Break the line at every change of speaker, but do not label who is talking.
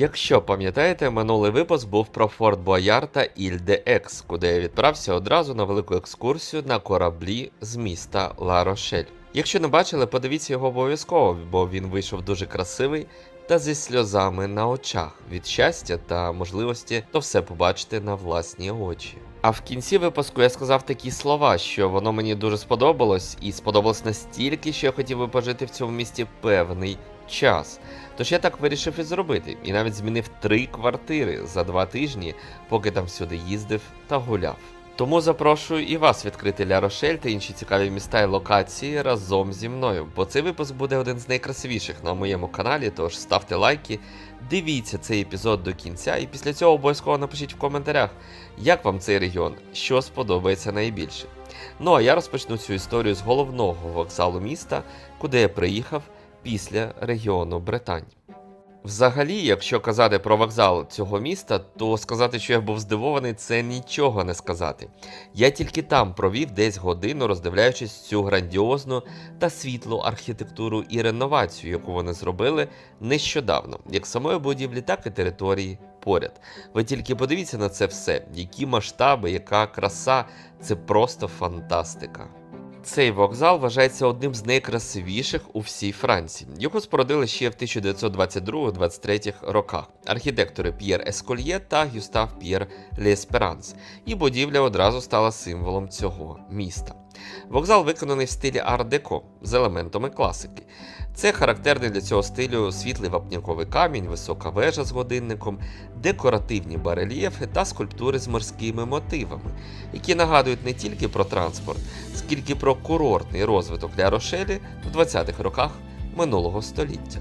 Якщо пам'ятаєте, минулий випуск був про Форт Бояр та Іль Екс, куди я відправся одразу на велику екскурсію на кораблі з міста Ла Рошель. Якщо не бачили, подивіться його обов'язково, бо він вийшов дуже красивий та зі сльозами на очах від щастя та можливості то все побачити на власні очі. А в кінці випуску я сказав такі слова, що воно мені дуже сподобалось, і сподобалось настільки, що я хотів би пожити в цьому місті певний час. Тож я так вирішив і зробити, і навіть змінив три квартири за два тижні, поки там всюди їздив та гуляв. Тому запрошую і вас відкрити Ля Рошель та інші цікаві міста і локації разом зі мною, бо цей випуск буде один з найкрасивіших на моєму каналі, тож ставте лайки, дивіться цей епізод до кінця, і після цього обов'язково напишіть в коментарях, як вам цей регіон, що сподобається найбільше. Ну а я розпочну цю історію з головного вокзалу міста, куди я приїхав після регіону Британь. Взагалі, якщо казати про вокзал цього міста, то сказати, що я був здивований, це нічого не сказати. Я тільки там провів десь годину, роздивляючись цю грандіозну та світлу архітектуру і реновацію, яку вони зробили нещодавно, як самої будівлі, так і території поряд. Ви тільки подивіться на це все, які масштаби, яка краса, це просто фантастика. Цей вокзал вважається одним з найкрасивіших у всій Франції. Його спородили ще в 1922-23 роках архітектори П'єр Ескольє та Гюстав П'єр Лесперанс, і будівля одразу стала символом цього міста. Вокзал виконаний в стилі ар-деко з елементами класики. Це характерний для цього стилю світлий вапняковий камінь, висока вежа з годинником, декоративні барельєфи та скульптури з морськими мотивами, які нагадують не тільки про транспорт, скільки про курортний розвиток Ля Рошелі в 20-х роках минулого століття.